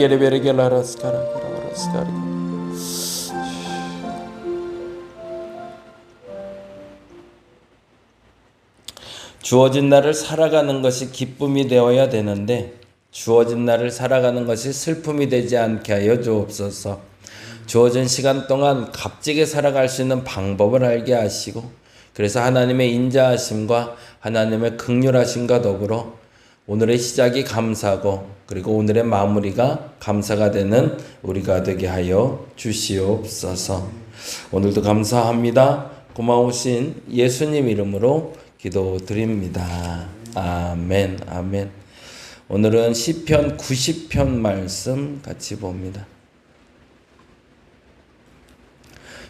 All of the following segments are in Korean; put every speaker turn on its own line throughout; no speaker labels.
베르게레 베르게 라라스카라 라라스카리 주어진 날을 살아가는 것이 기쁨이 되어야 되는데 주어진 날을 살아가는 것이 슬픔이 되지 않게 하여 주옵소서. 주어진 시간 동안 값지게 살아갈 수 있는 방법을 알게 하시고 그래서 하나님의 인자하심과 하나님의 극률하심과 더불어 오늘의 시작이 감사고 그리고 오늘의 마무리가 감사가 되는 우리가 되게 하여 주시옵소서. 오늘도 감사합니다. 고마우신 예수님 이름으로 기도드립니다. 아멘. 아멘. 오늘은 시편 90편 말씀 같이 봅니다.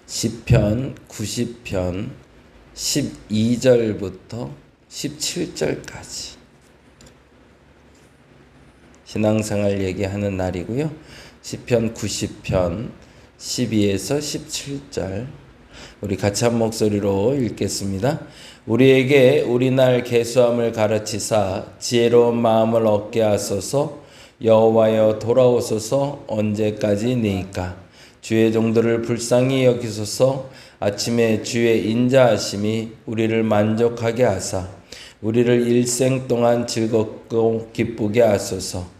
시편 90편 12절부터 17절까지 신앙생활 얘기하는 날이고요. 시편 90편 12에서 17절 우리 같이 한 목소리로 읽겠습니다. 우리에게 우리날 계수함을 가르치사 지혜로운 마음을 얻게 하소서. 여호와여 돌아오소서. 언제까지니까? 주의 종들을 불쌍히 여기소서. 아침에 주의 인자하심이 우리를 만족하게 하사 우리를 일생 동안 즐겁고 기쁘게 하소서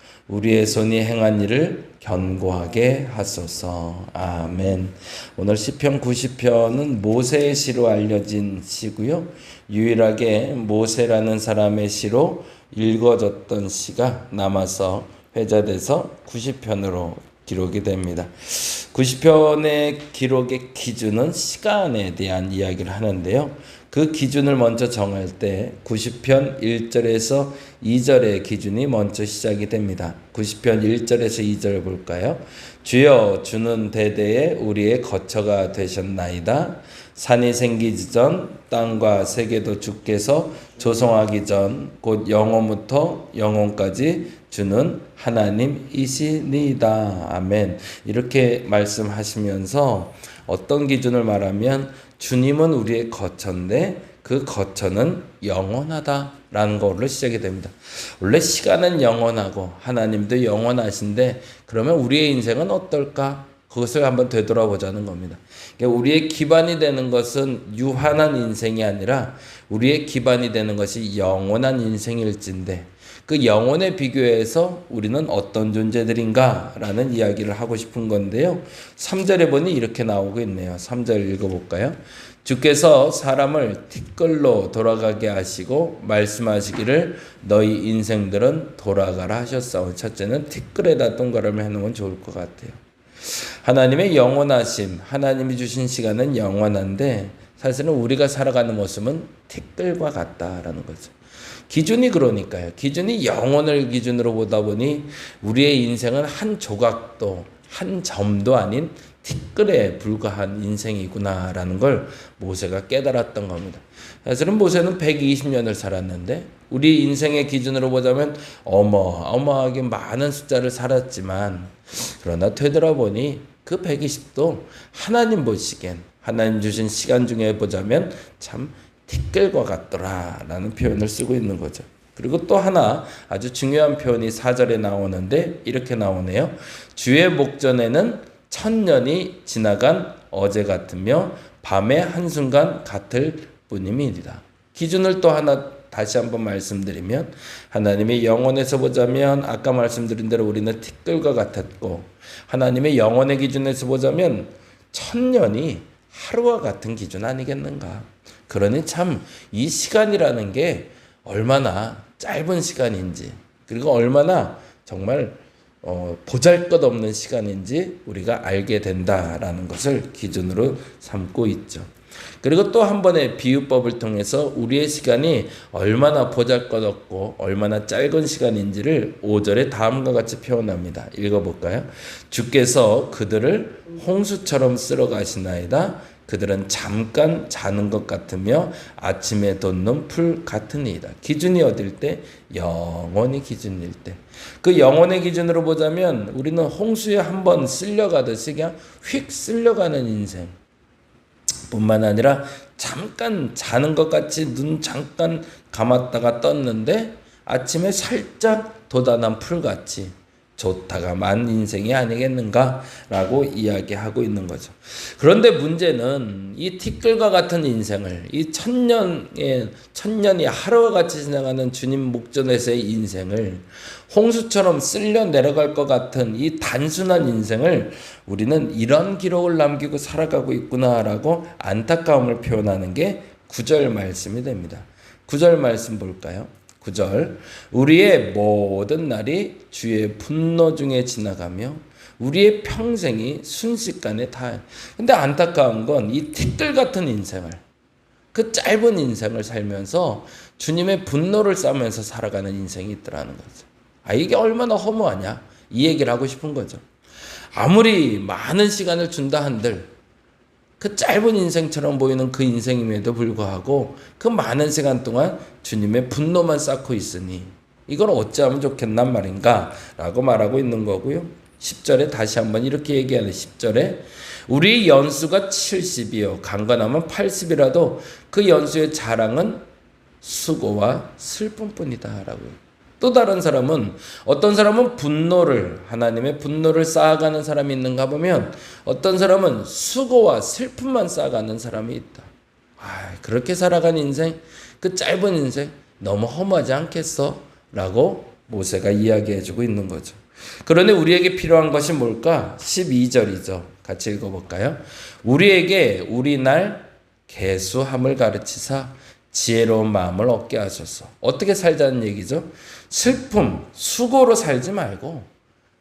우리의 손이 행한 일을 견고하게 하소서. 아멘. 오늘 시편 90편은 모세의 시로 알려진 시고요. 유일하게 모세라는 사람의 시로 읽어졌던 시가 남아서 회자돼서 90편으로 기록이 됩니다. 90편의 기록의 기준은 시간에 대한 이야기를 하는데요. 그 기준을 먼저 정할 때 90편 1절에서 2절의 기준이 먼저 시작이 됩니다. 90편 1절에서 2절 볼까요? 주여 주는 대대에 우리의 거처가 되셨나이다. 산이 생기기 전 땅과 세계도 주께서 조성하기 전 곧 영원부터 영원까지 주는 하나님이시니다. 아멘. 이렇게 말씀하시면서 어떤 기준을 말하면 주님은 우리의 거처인데 그 거처는 영원하다라는 걸로 시작이 됩니다. 원래 시간은 영원하고 하나님도 영원하신데 그러면 우리의 인생은 어떨까? 그것을 한번 되돌아보자는 겁니다. 그러니까 우리의 기반이 되는 것은 유한한 인생이 아니라 우리의 기반이 되는 것이 영원한 인생일진데 그 영혼에 비교해서 우리는 어떤 존재들인가라는 이야기를 하고 싶은 건데요. 3절에 보니 이렇게 나오고 있네요. 3절 읽어볼까요? 주께서 사람을 티끌로 돌아가게 하시고 말씀하시기를 너희 인생들은 돌아가라 하셨사오. 첫째는 티끌에다 동그라미 해놓으면 좋을 것 같아요. 하나님의 영원하심, 하나님이 주신 시간은 영원한데 사실은 우리가 살아가는 모습은 티끌과 같다라는 거죠. 기준이 그러니까요. 기준이 영혼을 기준으로 보다 보니 우리의 인생은 한 조각도 한 점도 아닌 티끌에 불과한 인생이구나라는 걸 모세가 깨달았던 겁니다. 사실은 모세는 120년을 살았는데 우리 인생의 기준으로 보자면 어마어마하게 많은 숫자를 살았지만 그러나 되돌아보니 그 120도 하나님 보시기엔 하나님 주신 시간 중에 보자면 참 티끌과 같더라라는 표현을 쓰고 있는 거죠. 그리고 또 하나 아주 중요한 표현이 4절에 나오는데 이렇게 나오네요. 주의 목전에는 천년이 지나간 어제 같으며 밤의 한순간 같을 뿐임이니라. 기준을 또 하나 다시 한번 말씀드리면 하나님의 영혼에서 보자면 아까 말씀드린 대로 우리는 티끌과 같았고 하나님의 영혼의 기준에서 보자면 천년이 하루와 같은 기준 아니겠는가? 그러니 참 이 시간이라는 게 얼마나 짧은 시간인지 그리고 얼마나 정말 어, 보잘 것 없는 시간인지 우리가 알게 된다라는 것을 기준으로 삼고 있죠. 그리고 또 한 번의 비유법을 통해서 우리의 시간이 얼마나 보잘 것 없고 얼마나 짧은 시간인지를 5절에 다음과 같이 표현합니다. 읽어볼까요? 주께서 그들을 홍수처럼 쓸어 가시나이다. 그들은 잠깐 자는 것 같으며 아침에 돋는 풀 같으니이다. 기준이 어딜 때? 영원히 기준일 때. 그 영혼의 기준으로 보자면 우리는 홍수에 한 번 쓸려가듯이 그냥 휙 쓸려가는 인생. 뿐만 아니라 잠깐 자는 것 같이 눈 잠깐 감았다가 떴는데 아침에 살짝 돋아난 풀같이 좋다가 만 인생이 아니겠는가라고 이야기하고 있는 거죠. 그런데 문제는 이 티끌과 같은 인생을 이 천년의 천년이 하루와 같이 지나가는 주님 목전에서의 인생을 홍수처럼 쓸려 내려갈 것 같은 이 단순한 인생을 우리는 이런 기록을 남기고 살아가고 있구나라고 안타까움을 표현하는 게 구절 말씀이 됩니다. 구절 말씀 볼까요? 9절 우리의 모든 날이 주의 분노 중에 지나가며 우리의 평생이 순식간에 다. 근데 안타까운 건 이 티끌 같은 인생을 그 짧은 인생을 살면서 주님의 분노를 싸면서 살아가는 인생이 있더라는 거죠. 아 이게 얼마나 허무하냐 이 얘기를 하고 싶은 거죠. 아무리 많은 시간을 준다 한들 그 짧은 인생처럼 보이는 그 인생임에도 불구하고 그 많은 시간 동안 주님의 분노만 쌓고 있으니 이걸 어찌하면 좋겠단 말인가? 라고 말하고 있는 거고요. 10절에 다시 한번 이렇게 얘기하는 10절에 우리 연수가 70이요. 강건하면 80이라도 그 연수의 자랑은 수고와 슬픔뿐이다. 라고 또 다른 사람은 어떤 사람은 분노를 하나님의 분노를 쌓아가는 사람이 있는가 보면 어떤 사람은 수고와 슬픔만 쌓아가는 사람이 있다. 아, 그렇게 살아간 인생, 그 짧은 인생 너무 험하지 않겠어? 라고 모세가 이야기해 주고 있는 거죠. 그런데 우리에게 필요한 것이 뭘까? 12절이죠. 같이 읽어 볼까요? 우리에게 우리 날 개수함을 가르치사 지혜로운 마음을 얻게 하소서. 어떻게 살자는 얘기죠? 슬픔, 수고로 살지 말고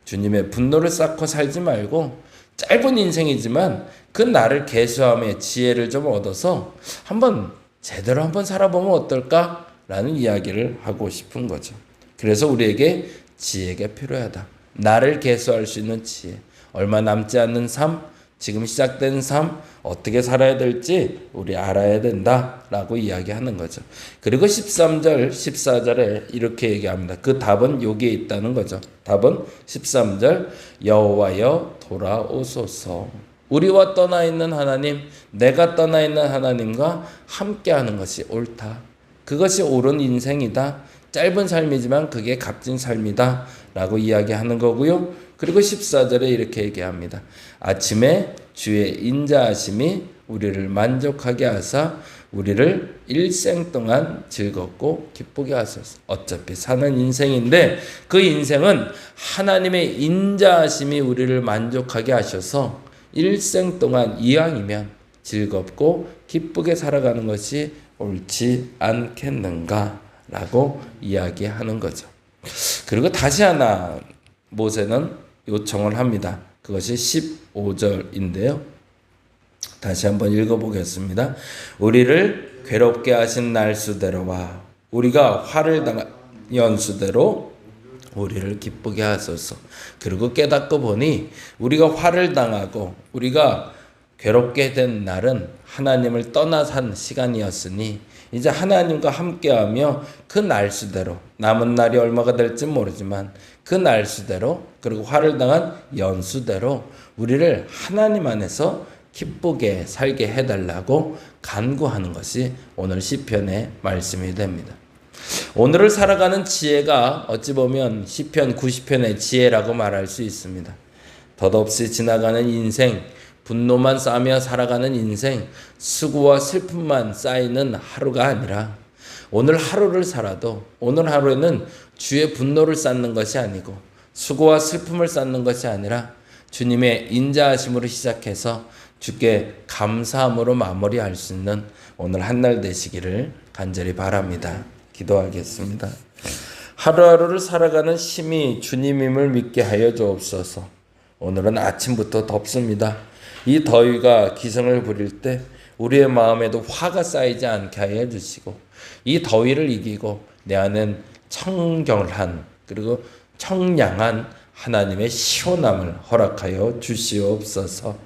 주님의 분노를 쌓고 살지 말고 짧은 인생이지만 그 나를 개수함에 지혜를 좀 얻어서 한번 제대로 한번 살아보면 어떨까라는 이야기를 하고 싶은 거죠. 그래서 우리에게 지혜가 필요하다. 나를 개수할 수 있는 지혜. 얼마 남지 않는 삶, 지금 시작된 삶 어떻게 살아야 될지 우리 알아야 된다라고 이야기하는 거죠. 그리고 13절, 14절에 이렇게 얘기합니다. 그 답은 여기에 있다는 거죠. 답은 13절 여호와여 돌아오소서. 우리와 떠나 있는 하나님, 내가 떠나 있는 하나님과 함께 하는 것이 옳다. 그것이 옳은 인생이다. 짧은 삶이지만 그게 값진 삶이다. 라고 이야기하는 거고요. 그리고 14절에 이렇게 얘기합니다. 아침에 주의 인자하심이 우리를 만족하게 하사 우리를 일생 동안 즐겁고 기쁘게 하소서. 어차피 사는 인생인데 그 인생은 하나님의 인자하심이 우리를 만족하게 하셔서 일생 동안 이왕이면 즐겁고 기쁘게 살아가는 것이 옳지 않겠는가라고 이야기하는 거죠. 그리고 다시 하나 모세는 요청을 합니다. 그것이 15절인데요. 다시 한번 읽어보겠습니다. 우리를 괴롭게 하신 날수대로와 우리가 화를 당한 연수대로 우리를 기쁘게 하소서. 그리고 깨닫고 보니 우리가 화를 당하고 우리가 괴롭게 된 날은 하나님을 떠나 산 시간이었으니 이제 하나님과 함께하며 그 날수대로 남은 날이 얼마가 될지 모르지만 그 날수대로 그리고 화를 당한 연수대로 우리를 하나님 안에서 기쁘게 살게 해달라고 간구하는 것이 오늘 시편의 말씀이 됩니다. 오늘을 살아가는 지혜가 어찌 보면 시편 90편의 지혜라고 말할 수 있습니다. 덧없이 지나가는 인생, 분노만 쌓며 살아가는 인생, 수고와 슬픔만 쌓이는 하루가 아니라 오늘 하루를 살아도 오늘 하루에는 주의 분노를 쌓는 것이 아니고 수고와 슬픔을 쌓는 것이 아니라 주님의 인자하심으로 시작해서 주께 감사함으로 마무리할 수 있는 오늘 한 날 되시기를 간절히 바랍니다. 기도하겠습니다. 하루하루를 살아가는 심히 주님임을 믿게 하여 주옵소서. 오늘은 아침부터 덥습니다. 이 더위가 기승을 부릴 때 우리의 마음에도 화가 쌓이지 않게 하여 주시고 이 더위를 이기고 내 안엔 청결한 그리고 청량한 하나님의 시원함을 허락하여 주시옵소서.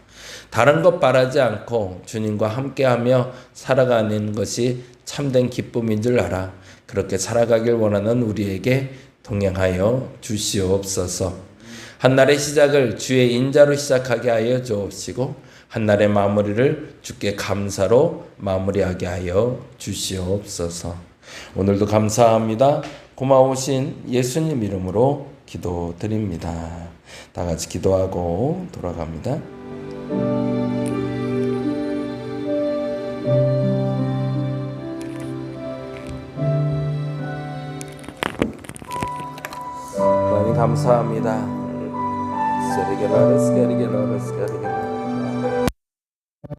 다른 것 바라지 않고 주님과 함께하며 살아가는 것이 참된 기쁨인 줄 알아. 그렇게 살아가길 원하는 우리에게 동행하여 주시옵소서. 한날의 시작을 주의 인자로 시작하게 하여 주옵시고 한날의 마무리를 주께 감사로 마무리하게 하여 주시옵소서. 오늘도 감사합니다. 고마우신 예수님 이름으로 기도드립니다. 다 같이 기도하고 돌아갑니다. 감사합니다. 스케리게라레 스케리게라레 스케리게라